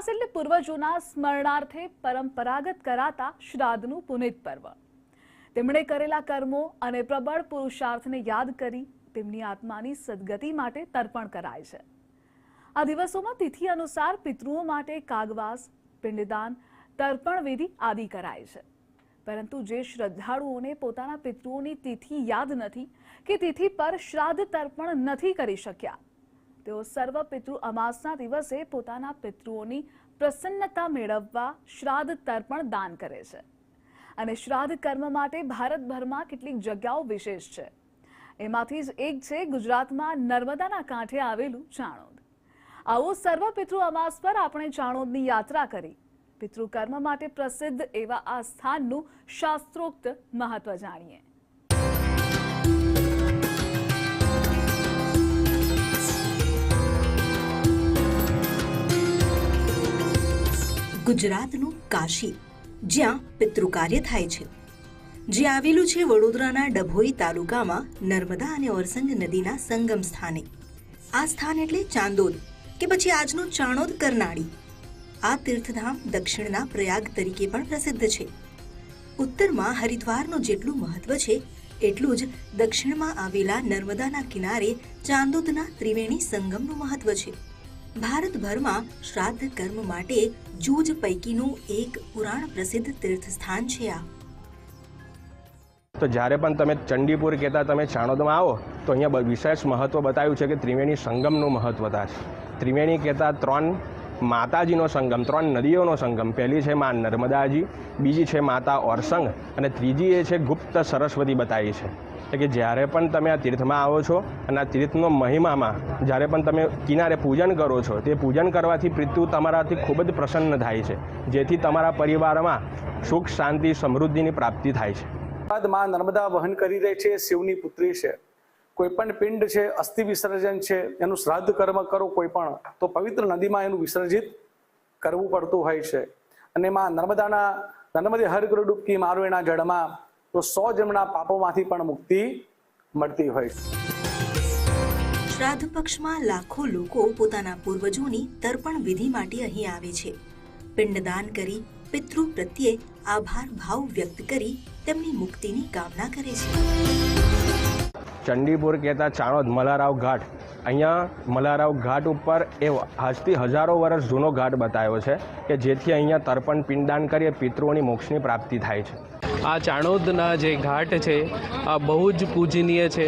માસ એટલે પૂર્વજોના સ્મરણાર્થે પરંપરાગત કરાતા શ્રાદ્ધનું પુનિત પર્વ. તેમણે કરેલા કર્મો અને પ્રબળ પુરુષાર્થને યાદ કરી તેમની આત્માની સદગતિ માટે તર્પણ કરાય છે. આ દિવસોમાં તિથિ અનુસાર પિતૃઓ માટે કાગવાસ, પિંડદાન, તર્પણ વિધિ આદિ કરાય છે. પરંતુ જે શ્રદ્ધાળુઓને પોતાના પિતૃઓની તિથિ યાદ નથી કે તિથિ પર શ્રાદ્ધ તર્પણ નથી કરી શક્યા તેઓ સર્વ પિતૃ અમાસના દિવસે પોતાના પિતૃઓની પ્રસન્નતા મેળવવા શ્રાદ્ધ તર્પણ દાન કરે છે. અને શ્રાદ્ધ કર્મ માટે ભારતભરમાં કેટલીક જગ્યાઓ વિશેષ છે. એમાંથી જ એક છે ગુજરાતમાં નર્મદાના કાંઠે આવેલું ચાણોદ. આવો સર્વ પિતૃ અમાસ પર આપણે ચાણોદની યાત્રા કરી. પિતૃકર્મ માટે પ્રસિદ્ધ એવા આ સ્થાનનું શાસ્ત્રોક્ત મહત્વ જાણીએ. ગુજરાતનું કાશી, જ્યાં પિતૃકાર્ય થાય છે. જે આવેલું છે વડોદરાના ડભોઈ તાલુકામાં નર્મદા અને ઓરસંગ નદીના સંગમ સ્થાને. આ સ્થાન એટલે ચાંદોદ, કે પછી આજનું ચાણોદ કરનાળી. આ તીર્થધામ દક્ષિણના પ્રયાગ તરીકે પણ પ્રસિદ્ધ છે. ઉત્તરમાં હરિદ્વારનું જેટલું મહત્વ છે, એટલું જ દક્ષિણમાં આવેલા નર્મદાના કિનારે ચાંદોદના ત્રિવેણી સંગમનું મહત્વ છે. ભારતભરમાં શ્રાદ્ધ કર્મ માટે જૂજ પૈકીનું એક પુરાણ પ્રસિદ્ધ તીર્થસ્થાન છે આ. તો જ્યારે પણ તમે ચંડીપુર કહેતા તમે ચાણોદમાં આવો, તો અહીંયા વિશેષ મહત્ત્વ બતાવ્યું છે કે ત્રિવેણી સંગમનું મહત્વતા છે. ત્રિવેણી કહેતા ત્રણ માતાજીનો સંગમ, ત્રણ નદીઓનો સંગમ. પહેલી છે મા નર્મદાજી, બીજી છે માતા ઓરસંગ, અને ત્રીજી એ છે ગુપ્ત સરસ્વતી બતાવી છે. કે જ્યારે પણ તમે આ તીર્થમાં આવો છો અને આ તીર્થનો મહિમામાં જ્યારે પણ તમે કિનારે પૂજન કરો છો, તે પૂજન કરવાથી પિતૃ તમારાથી ખૂબ જ પ્રસન્ન થાય છે, જેથી તમારા પરિવારમાં સુખ, શાંતિ, સમૃદ્ધિની પ્રાપ્તિ થાય છે. માં નર્મદા વહન કરી રહી છે, શિવની પુત્રી છે. કોઈ પણ પિંડ છે, અસ્થિ વિસર્જન છે, એનું શ્રાદ્ધ કર્મ કરો કોઈ પણ, તો પવિત્ર નદીમાં એનું વિસર્જિત કરવું પડતું હોય છે. અને માં નર્મદાના, નર્મદે હર મારો એના જળમાં તો સો જન્મના પાપોમાંથી પણ મુક્તિ મળતી હોય. છે શ્રાદ્ધ પક્ષમાં લાખો લોકો પોતાના પૂર્વજોની તર્પણ વિધિ માટે અહીં આવે છે. પિંડદાન કરી પિતૃ પ્રત્યે આભાર ભાવ વ્યક્ત કરી તેમની મુક્તિની કામના કરે છે. ચંડીપુર કહેતા ચાણોદ મલારાવ ઘાટ. અહીંયા મલારાવ ઘાટ ઉપર એ આજથી હજારો વર્ષ જૂનો ઘાટ બતાવ્યો છે કે જેથી અહીંયા તર્પણ પિંડદાન કરીએ પિતૃઓની મોક્ષની પ્રાપ્તિ થાય છે. આ ચાણોદના જે ઘાટ છે, આ બહુ જ પૂજનીય છે,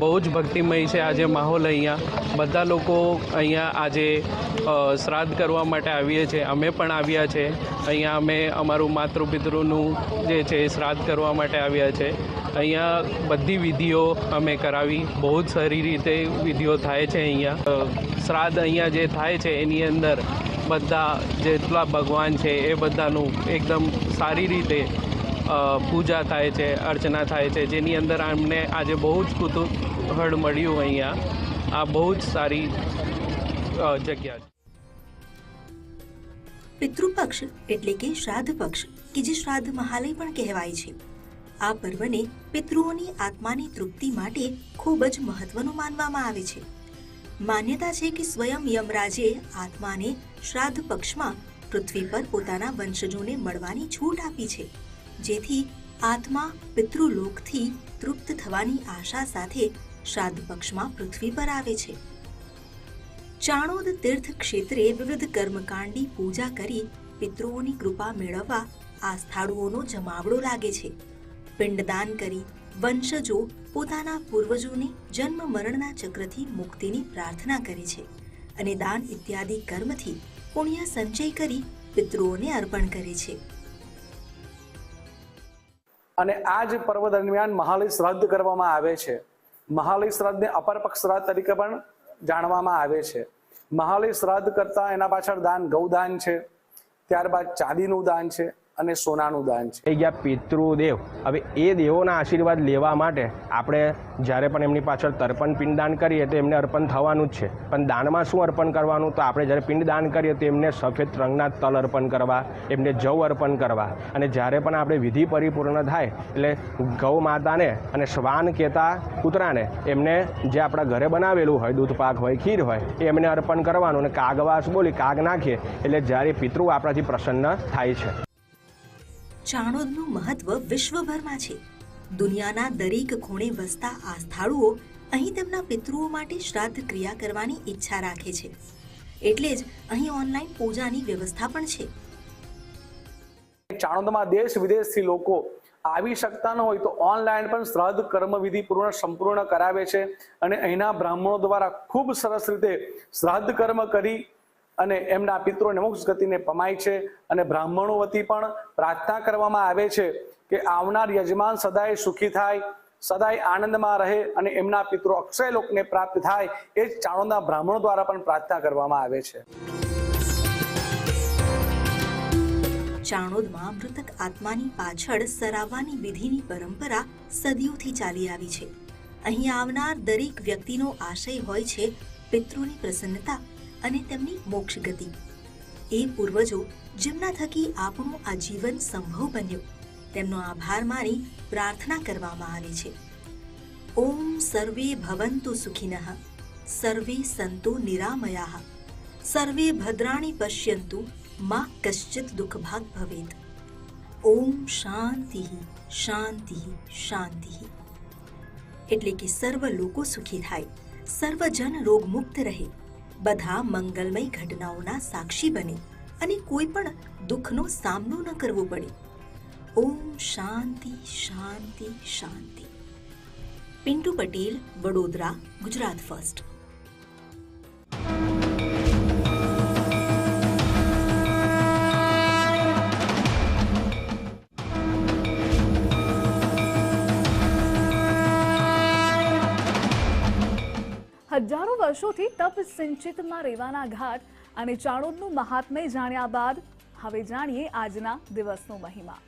બહુ જ ભક્તિમય છે આજે માહોલ અહીંયા. બધા લોકો અહીંયા આજે શ્રાદ્ધ કરવા માટે આવીએ છીએ અમે પણ આવ્યા છે. અહીંયા અમે અમારું માતૃ પિતૃનું જે છે શ્રાદ્ધ કરવા માટે આવ્યા છે. અહીંયા બધી વિધિઓ અમે કરાવી. બહુ જ સારી રીતે વિધિઓ થાય છે અહીંયા. શ્રાદ્ધ અહીંયા જે થાય છે એની અંદર બધા જેટલા ભગવાન છે એ બધાનું એકદમ સારી રીતે પૂજા થાય છે, અર્ચના થાય છે, જેની અંદર અમને આજે બહુ જ કુતૂહળ મળ્યું અહીંયા. આ બહુ જ સારી જગ્યા છે. પિતૃપક્ષ એટલે કે શ્રાદ્ધ પક્ષ, કે જે શ્રાદ્ધ મહાલય પણ કહેવાય છે. આ પર્વને પિતૃઓની આત્માની તૃપ્તિ માટે ખૂબ જ મહત્વનું માનવામાં આવે છે. માન્યતા છે કે સ્વયં યમરાજે આત્માને શ્રાદ્ધ પક્ષમાં પૃથ્વી પર પોતાના વંશજોને મળવાની છૂટ આપી છે. જેથી આત્મા પિતૃલોકથી તૃપ્ત થવાની આશા સાથે શ્રાદ્ધ પક્ષમાં પૃથ્વી પર આવે છે. ચાણોદ તીર્થ ક્ષેત્રે વિવિધ કર્મકાંડી પૂજા કરી પિતૃઓની કૃપા મેળવવા આસ્થાળુઓનો જમાવડો લાગે છે. પિંડદાન કરી વંશજો પોતાના પૂર્વજોને જન્મ મરણના ચક્રથી મુક્તિની પ્રાર્થના કરે છે અને દાન ઇત્યાદિ કર્મથી પુણ્ય સંચય કરી પિતૃઓને અર્પણ કરે છે. અને આ જ પર્વ દરમિયાન મહાલય શ્રાદ્ધ કરવામાં આવે છે. મહાલય શ્રાદ્ધને અપર પક્ષ શ્રાદ્ધ તરીકે પણ જાણવામાં આવે છે. મહાલય શ્રાદ્ધ કરતા એના પાછળ દાન ગૌદાન છે. ત્યારબાદ ચાંદીનું દાન છે. અને સોનાનું દાન છે. ગયા પિતૃદેવ. હવે એ દેવોના આશીર્વાદ લેવા માટે આપણે જ્યારે પણ એમની પાછળ તર્પણ પિંડદાન કરીએ તો એમને અર્પણ થવાનું જ છે. પણ દાનમાં શું અર્પણ કરવાનું? તો આપણે જ્યારે પિંડદાન કરીએ તો એમને સફેદ રંગના તલ અર્પણ કરવા, એમને જવ અર્પણ કરવા. અને જ્યારે પણ આપણે વિધિ પરિપૂર્ણ થાય, એટલે ગૌ માતાને અને શ્વાન કહેતા કૂતરાને, એમને જે આપણા ઘરે બનાવેલું હોય, દૂધ પાક હોય, ખીર હોય, એ એમને અર્પણ કરવાનું. અને કાગવાસ બોલી કાગ નાખીએ, એટલે જ્યારે પિતૃ આપણાથી પ્રસન્ન થાય છે. ચાણોદનું મહત્વ વિશ્વભરમાં છે. દુનિયાના દરેક ખૂણે વસતા આ સ્થાળુઓ અહીં તેમના પિતૃઓ માટે શ્રાદ્ધ ક્રિયા કરવાની ઈચ્છા રાખે છે. એટલે જ અહીં ઓનલાઈન પૂજાની વ્યવસ્થા પણ છે. ચાણોદમાં દેશ વિદેશથી લોકો આવી શકતા ન હોય તો ઓનલાઈન પણ શ્રાદ્ધ કર્મવિધિ પૂર્ણ સંપૂર્ણ કરાવે છે. અને અહીંના બ્રાહ્મણો દ્વારા ખૂબ સરસ રીતે શ્રાદ્ધ કર્મ કરી અને એમના પિત્રોને મોક્ષ ગતિને પમાય છે અને બ્રાહ્મણો વતી પણ પ્રાર્થના કરવામાં આવે છે કે આવનાર યજમાન સદાય સુખી થાય, સદાય આનંદમાં રહે અને એમના પિત્રો અક્ષય લોકને પ્રાપ્ત થાય એ જ ચાણોદના બ્રાહ્મણો દ્વારા પણ પ્રાર્થના કરવામાં આવે છે. ચાણોદમાં મૃતક આત્માની પાછળ સરાવવાની વિધિની પરંપરા સદીઓથી ચાલી આવી છે. અહીં આવનાર દરેક વ્યક્તિનો આશય હોય છે પિતૃની પ્રસન્નતા અને તેમની મોક્ષ ગતિ. એ પૂર્વજો જેમના થકી આપણું આ જીવન સંભવ બન્યું, તેમનો આભાર માની પ્રાર્થના કરવામાં આવે છે. ઓમ સર્વે ભવંતુ સુખિનઃ, સર્વે સંતુ નિરામયા, સર્વે ભદ્રાણી પશ્યંતુ, મા કશ્ચિત દુઃખભાગ ભવેત. ઓમ શાંતિ શાંતિ શાંતિ. એટલે કે સર્વ લોકો સુખી થાય, સર્વજન રોગમુક્ત રહે. બધા મંગલમય ઘટનાઓના સાક્ષી બને અને કોઈ પણ દુઃખનો સામનો ન કરવો પડે. ઓમ શાંતિ શાંતિ શાંતિ. પિન્ટુ પટેલ, વડોદરા, ગુજરાત ફર્સ્ટ. હજારો વર્ષોથી તપ સિંચિતમાં રેવાના ઘાટ અને ચાણોદનું મહાત્મય જાણ્યા બાદ હવે જાણીએ આજના દિવસનો મહિમા.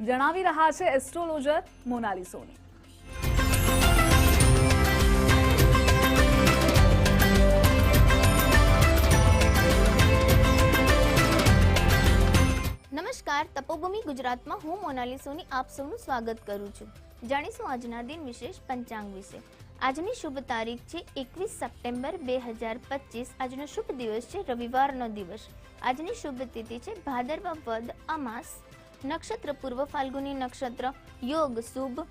જણાવી રહ્યા છે એસ્ટ્રોલોજર મોનાલી સોની. નમસ્કાર, તપોભૂમિ ગુજરાતમાં હું મોનાલી સોની, આપ સૌનું સ્વાગત કરું છું. જાણીશું આજના દિન વિશેષ પંચાંગ વિશે. આજની શુભ તારીખ છે એકવીસ સપ્ટેમ્બર બે હજાર પચીસ. આજનો શુભ દિવસ છે રવિવારનો દિવસ. આજની શુભ તિથિ છે ભાદરવા વદ અમાસ. નક્ષત્ર પૂર્વ ફાલ્ગુની નક્ષત્ર. યોગ શુભ.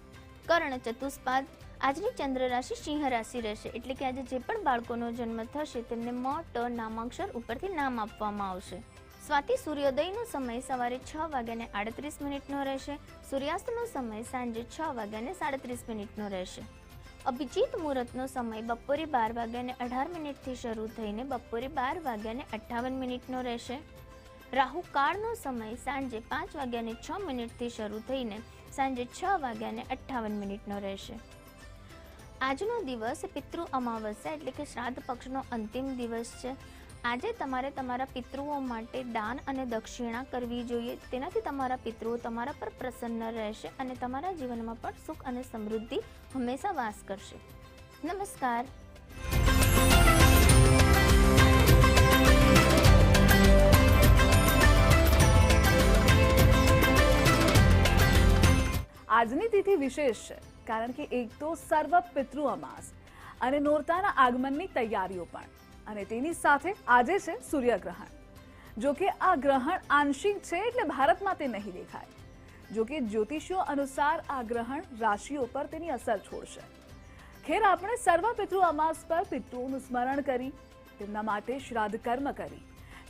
કર્ણ ચતુષ્પાદ. આજની ચંદ્ર રાશિ સિંહ રાશિ રહેશે. એટલે કે આજે જે પણ બાળકોનો જન્મ થશે તેમને મ ટ નામાક્ષર ઉપરથી નામ આપવામાં આવશે. સ્વાતિ સૂર્યોદયનો સમય સવારે છ વાગ્યાને આડત્રીસ મિનિટનો રહેશે. સૂર્યાસ્તનો સમય સાંજે છ વાગ્યાને સાડત્રીસ મિનિટનો રહેશે. અભિજીત મુહૂર્તનો સમય બપોરે બાર વાગ્યાને અઢાર મિનિટથી શરૂ થઈને બપોરે બાર વાગ્યાને અઠ્ઠાવન મિનિટનો રહેશે. રાહુ કાળનો સમય સાંજે પાંચ વાગ્યાને છ મિનિટથી શરૂ થઈને સાંજે છ વાગ્યાને અઠ્ઠાવન મિનિટનો રહેશે. આજનો દિવસ પિતૃ અમાવસ્યા એટલે કે શ્રાદ્ધ પક્ષનો અંતિમ દિવસ છે. આજે તમારે તમારા પિતૃઓ માટે દાન અને દક્ષિણા કરવી જોઈએ. તેનાથી તમારા પિતૃઓ તમારા પર પ્રસન્ન રહેશે અને તમારા જીવનમાં પણ સુખ અને સમૃદ્ધિ હંમેશા વાસ કરશે. નમસ્કાર. આજની તિથિ વિશેષ છે, કારણ કે એક તો સર્વ પિતૃ અમાસ અને નોરતાના આગમનની તૈયારીઓ પણ. અને તેની સાથે આજે છે સૂર્યગ્રહણ. જો કે આ ગ્રહણ આંશિક છે એટલે ભારતમાં તે નહીં દેખાય. જો કે જ્યોતિષીઓ અનુસાર આ ગ્રહણ રાશિઓ પર તેની અસર છોડશે. ખેર આપણે સર્વ પિતૃ અમાસ પર પિતૃઓનું સ્મરણ કરી, તેમના માટે શ્રાદ્ધ કર્મ કરી,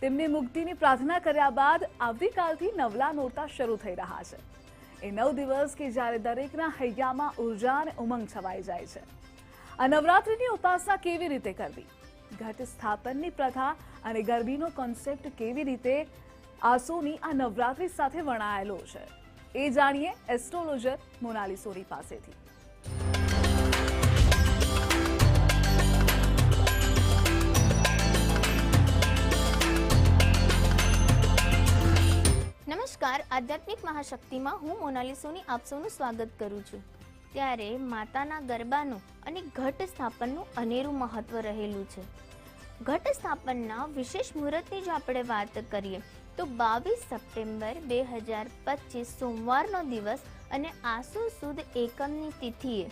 તેમની મુક્તિની પ્રાર્થના કર્યા બાદ આવતીકાલથી નવલા નોરતા શરૂ થઈ રહ્યા છે. એ નવ દિવસ કે જ્યારે દરેકના હૈયામાં ઊર્જા અને ઉમંગ છવાઈ જાય છે. આ નવરાત્રિની ઉપાસના કેવી રીતે કરવી? ઘટ સ્થાપનની પ્રથા અને ગરબીનો કોન્સેપ્ટ કેવી રીતે આસોની આ નવરાત્રિ સાથે વણાયેલો છે, એ જાણીએ એસ્ટ્રોલોજર મોનાલી સોરી પાસેથી. નમસ્કાર, આધ્યાત્મિક મહાશક્તિમાં હું મોનાલી સોની આપ સૌનું સ્વાગત કરું છું. ત્યારે માતાના ગરબાનું અને ઘટ સ્થાપનનું અનેરું મહત્વ રહેલું છે. ઘટ સ્થાપનના વિશેષ મુહૂર્તની જો આપણે વાત કરીએ, તો બાવીસ સપ્ટેમ્બર બે હજાર પચીસ સોમવારનો દિવસ અને આસુ સુદ એકમની તિથિએ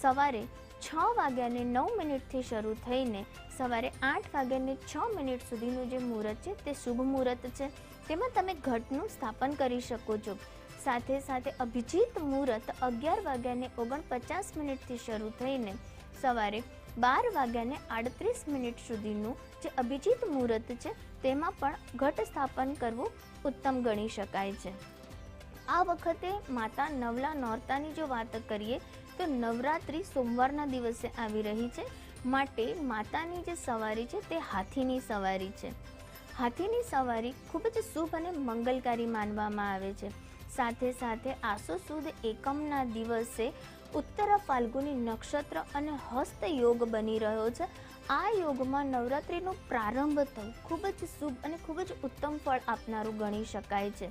સવારે છ વાગ્યાને નવ મિનિટથી શરૂ થઈને સવારે આઠ વાગ્યાને છ મિનિટ સુધીનું જે મુહૂર્ત છે તે શુભ મુહૂર્ત છે. તેમાં તમે ઘટનું સ્થાપન કરી શકો છો. સાથે સાથે અભિજીત મુહૂર્ત અગિયાર વાગ્યાને ઓગણપચાસ મિનિટથી શરૂ થઈને સવારે બાર વાગ્યાને આડત્રીસ મિનિટ સુધીનું જે અભિજીત મુહૂર્ત છે, તેમાં પણ ઘટ સ્થાપન કરવું ઉત્તમ ગણી શકાય છે. આ વખતે માતા નવલા નોરતાની જો વાત કરીએ, તો નવરાત્રિ સોમવારના દિવસે આવી રહી છે. માટે માતાની જે સવારી છે, તે હાથીની સવારી છે. હાથીની સવારી ખૂબ જ શુભ અને મંગલકારી માનવામાં આવે છે. સાથે સાથે આસો સુદ એકમના દિવસે ઉત્તર ફાલ્ગુની નક્ષત્ર અને હસ્ત યોગ બની રહ્યો છે. આ યોગમાં નવરાત્રિનો પ્રારંભ થવું ખૂબ જ શુભ અને ખૂબ જ ઉત્તમ ફળ આપનારું ગણી શકાય છે.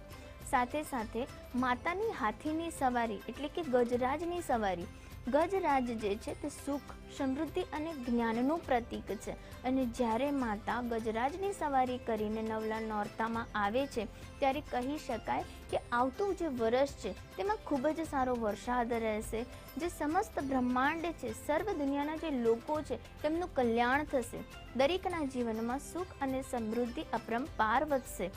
સાથે સાથે માતાની હાથીની સવારી એટલે કે ગજરાજની સવારી ગજરાજ જે છે તે સુખ, સમૃદ્ધિ અને જ્ઞાનનું પ્રતીક છે. અને જ્યારે માતા ગજરાજની સવારી કરીને નવલા નોરતામાં આવે છે, ત્યારે કહી શકાય કે આવતું જે વર્ષ છે, તેમાં ખૂબ જ સારો વરસાદ રહેશે. જે સમસ્ત બ્રહ્માંડ છે, સર્વ દુનિયાના જે લોકો છે, તેમનું કલ્યાણ થશે. દરેકના જીવનમાં સુખ અને સમૃદ્ધિ અપરંપાર વધશે.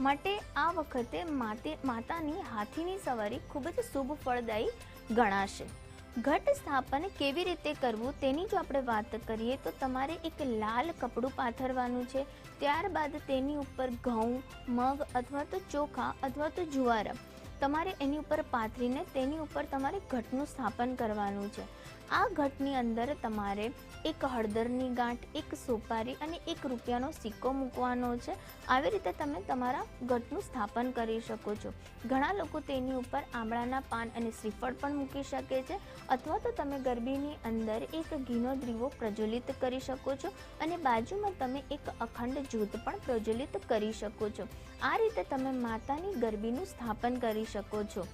માટે આ વખતે માતે માતાની હાથીની સવારી ખૂબ જ શુભ ફળદાયી ગણાશે. ઘટ સ્થાપન કેવી રીતે કરવું તેની જો આપણે વાત કરીએ તો તમારે એક લાલ કપડું પાથરવાનું છે. ત્યારબાદ તેની ઉપર ઘઉં, મગ અથવા તો ચોખા અથવા તો જુવાર તમારે એની ઉપર પાથરીને તેની ઉપર તમારે ઘટનું સ્થાપન કરવાનું છે. આ ઘટની અંદર તમારે એક હળદરની ગાંઠ, એક સોપારી અને એક રૂપિયાનો સિક્કો મૂકવાનો છે. આવી રીતે તમે તમારા ઘટનું સ્થાપન કરી શકો છો. ઘણા લોકો તેની ઉપર આંબળાના પાન અને શ્રીફળ પણ મૂકી શકે છે અથવા તો તમે ગરબીની અંદર એક ઘીનો દ્રીવો પ્રજ્વલિત કરી શકો છો અને બાજુમાં તમે એક અખંડ જ્યોત પણ પ્રજ્વલિત કરી શકો છો. આ રીતે તમે માતાની ગરબીનું સ્થાપન કરી શકો છો.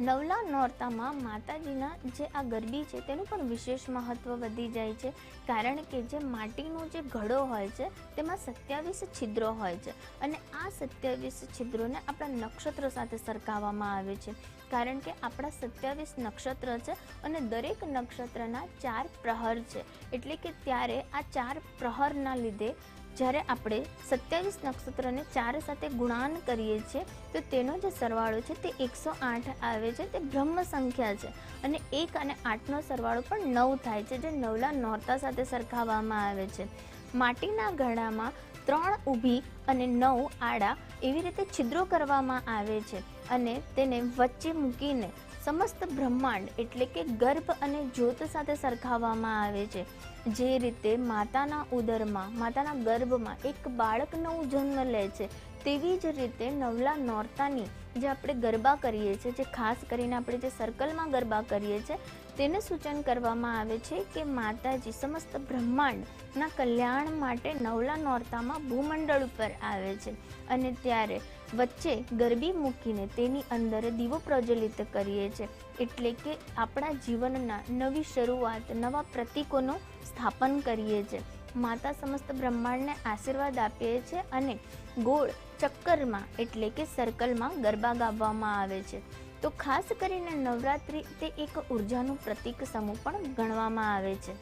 નવલા નોરતામાં માતાજીના જે આ ગરબી છે તેનું પણ વિશેષ મહત્ત્વ વધી જાય છે. કારણ કે જે માટીનો જે ઘડો હોય છે તેમાં સત્યાવીસ છિદ્રો હોય છે અને આ સત્યાવીસ છિદ્રોને આપણા નક્ષત્ર સાથે સરખાવવામાં આવે છે. કારણ કે આપણા સત્યાવીસ નક્ષત્ર છે અને દરેક નક્ષત્રના ચાર પ્રહર છે. એટલે કે ત્યારે આ ચાર પ્રહરના લીધે જ્યારે આપણે સત્યાવીસ નક્ષત્રને ચાર સાથે ગુણાન કરીએ છીએ, તો તેનો જે સરવાળો છે તે એકસો આઠ આવે છે. તે બ્રહ્મ સંખ્યા છે અને એક અને આઠનો સરવાળો પણ નવ થાય છે, જે નવલા નોરતા સાથે સરખાવવામાં આવે છે. માટીના ઘડામાં ત્રણ ઊભી અને નવ આડા એવી રીતે છિદ્રો કરવામાં આવે છે અને તેને વચ્ચે મૂકીને સમસ્ત બ્રહ્માંડ એટલે કે ગર્ભ અને જ્યોત સાથે સરખાવવામાં આવે છે. જે રીતે માતાના ઉદરમાં, માતાના ગર્ભમાં એક બાળક નવું જન્મ લે છે, તેવી જ રીતે નવલા નોરતાની જે આપણે ગરબા કરીએ છીએ, જે ખાસ કરીને આપણે જે સર્કલમાં ગરબા કરીએ છીએ, તેને સૂચન કરવામાં આવે છે કે માતાજી સમસ્ત બ્રહ્માંડના કલ્યાણ માટે નવલા નોરતામાં ભૂમંડળ ઉપર આવે છે. અને ત્યારે વચ્ચે ગરબી મૂકીને તેની અંદર દીવો પ્રજ્વલિત કરીએ છીએ એટલે કે આપણા જીવનના નવી શરૂઆત, નવા પ્રતીકોનું સ્થાપન કરીએ છીએ માતા સમસ્ત બ્રહ્માંડને આશીર્વાદ આપીએ છીએ અને ગોળ ચક્કરમાં, એટલે કે સર્કલમાં ગરબા ગાવામાં આવે છે. તો ખાસ કરીને નવરાત્રિ તે એક ઉર્જાનું પ્રતીક સમૂહ પણ ગણવામાં આવે છે.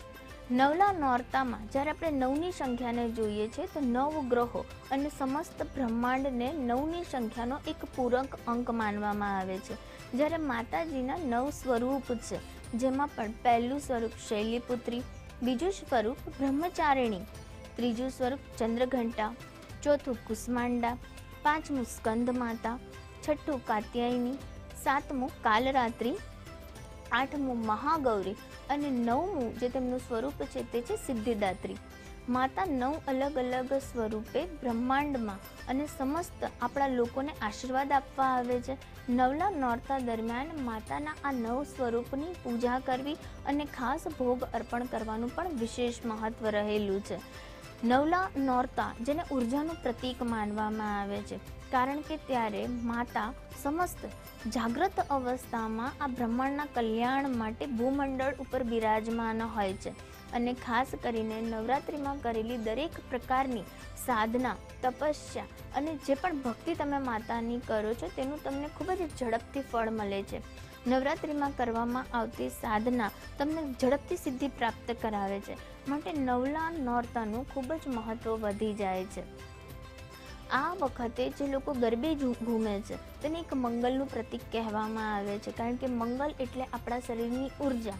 નવલા નોરતામાં જ્યારે આપણે નવની સંખ્યાને જોઈએ છીએ તો નવ ગ્રહો અને સમસ્ત બ્રહ્માંડને નવની સંખ્યાનો એક પૂરક અંક માનવામાં આવે છે. જ્યારે માતાજીના નવ સ્વરૂપ છે, જેમાં પણ પહેલું સ્વરૂપ શૈલીપુત્રી, બીજું સ્વરૂપ બ્રહ્મચારિણી, ત્રીજું સ્વરૂપ ચંદ્રઘંટા, ચોથું કુષ્માંડા, પાંચમું સ્કંદ માતા છઠ્ઠું કાત્યાયની, સાતમું કાલરાત્રિ, આઠમું મહાગૌરી અને નવમું જે તેમનું સ્વરૂપ છે તે છે સિદ્ધિદાત્રી. માતા નવ અલગ અલગ સ્વરૂપે બ્રહ્માંડમાં અને સમસ્ત આપણા લોકોને આશીર્વાદ આપવા આવે છે. નવલા નોરતા દરમિયાન માતાના આ નવ સ્વરૂપની પૂજા કરવી અને ખાસ ભોગ અર્પણ કરવાનું પણ વિશેષ મહત્વ રહેલું છે. નવલા નોરતા જેને ઉર્જાનું પ્રતીક માનવામાં આવે છે. કારણ કે ત્યારે માતા સમસ્ત જાગ્રત અવસ્થામાં આ બ્રહ્માંડના કલ્યાણ માટે ભૂમંડળ ઉપર બિરાજમાન હોય છે અને ખાસ કરીને નવરાત્રિમાં કરેલી દરેક પ્રકારની સાધના, તપસ્યા અને જે પણ ભક્તિ તમે માતાની કરો છો, તેનું તમને ખૂબ જ ઝડપથી ફળ મળે છે. નવરાત્રિમાં કરવામાં આવતી સાધના તમને ઝડપથી સિદ્ધિ પ્રાપ્ત કરાવે છે, માટે નવલા નોરતાનું ખૂબ જ મહત્ત્વ વધી જાય છે. આ વખતે જે લોકો ગરબે ઘૂમે છે, તેને એક મંગલનું પ્રતીક કહેવામાં આવે છે. કારણ કે મંગલ એટલે આપણા શરીરની ઊર્જા.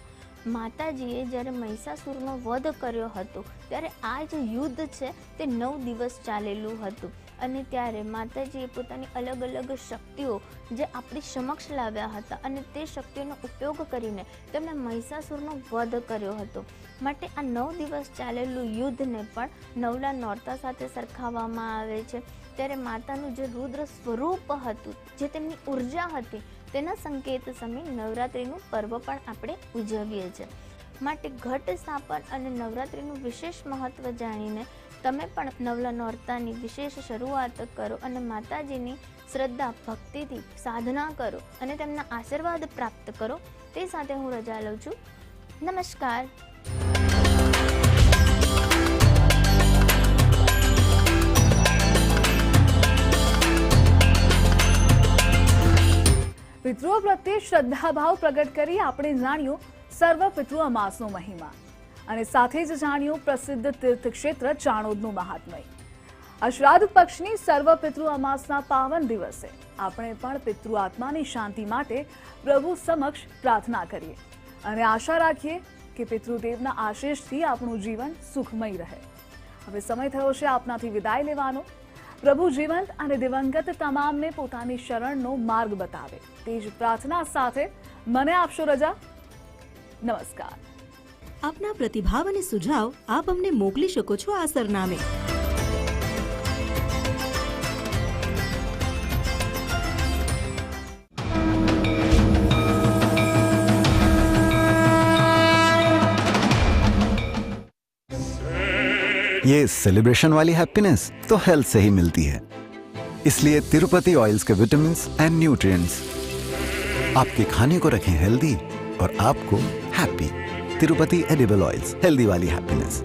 માતાજીએ જ્યારે મહિષાસુરનો વધ કર્યો હતો, ત્યારે આ જે યુદ્ધ છે તે નવ દિવસ ચાલેલું હતું. અને ત્યારે માતાજીએ પોતાની અલગ અલગ શક્તિઓ જે આપણી સમક્ષ લાવ્યા હતા અને તે શક્તિઓનો ઉપયોગ કરીને તેમણે મહિષાસુરનો વધ કર્યો હતો. માટે આ નવ દિવસ ચાલેલું યુદ્ધને પણ નવલા નોરતા સાથે સરખાવવામાં આવે છે. ત્યારે માતાનું જે રુદ્ર સ્વરૂપ હતું, જે તેમની ઊર્જા હતી, તેના સંકેત સમય નવરાત્રિનું પર્વ પણ આપણે ઉજવીએ છીએ. માટે ઘટ સ્થાપન અને નવરાત્રિનું વિશેષ મહત્ત્વ જાણીને તમે પણ નવલા નોરતાની વિશેષ શરૂઆત કરો અને માતાજીની શ્રદ્ધા, ભક્તિથી સાધના કરો અને તેમના આશીર્વાદ પ્રાપ્ત કરો. તે સાથે હું રજા લઉં છું. નમસ્કાર. પિતૃઓ પ્રત્યે શ્રદ્ધાભાવ પ્રગટ કરી આપણે જાણ્યું, સર્વ પિતૃ અમાસનો મહિમા. અને સાથે જ જાણ્યું પ્રસિદ્ધ તીર્થક્ષેત્ર ચાણોદનું મહાત્મય. અશ્રાદ્ધ પક્ષની સર્વ પિતૃ અમાસના પાવન દિવસે આપણે પણ પિતૃ આત્માની શાંતિ માટે પ્રભુ સમક્ષ પ્રાર્થના કરીએ અને આશા રાખીએ કે પિતૃદેવના આશીષથી આપણું જીવન સુખમય રહે. હવે સમય થયો છે આપનાથી વિદાય લેવાનો. પ્રભુ જીવંત અને દિવંગત તમામને પોતાની શરણનો માર્ગ બતાવે. તે જ પ્રાર્થના સાથે મને આપશો રજા. નમસ્કાર. આપના પ્રતિભાવ અને સુઝાવ આપ અમને મોકલી શકો છો આ સરનામે ये सेलिब्रेशन वाली हैप्पीनेस तो हेल्थ से ही मिलती है इसलिए तिरुपति ऑयल्स के विटामिन एंड न्यूट्रिएंट्स आपके खाने को रखें हेल्दी और आपको happy Tirupati edible oils. Healthy Wali happiness.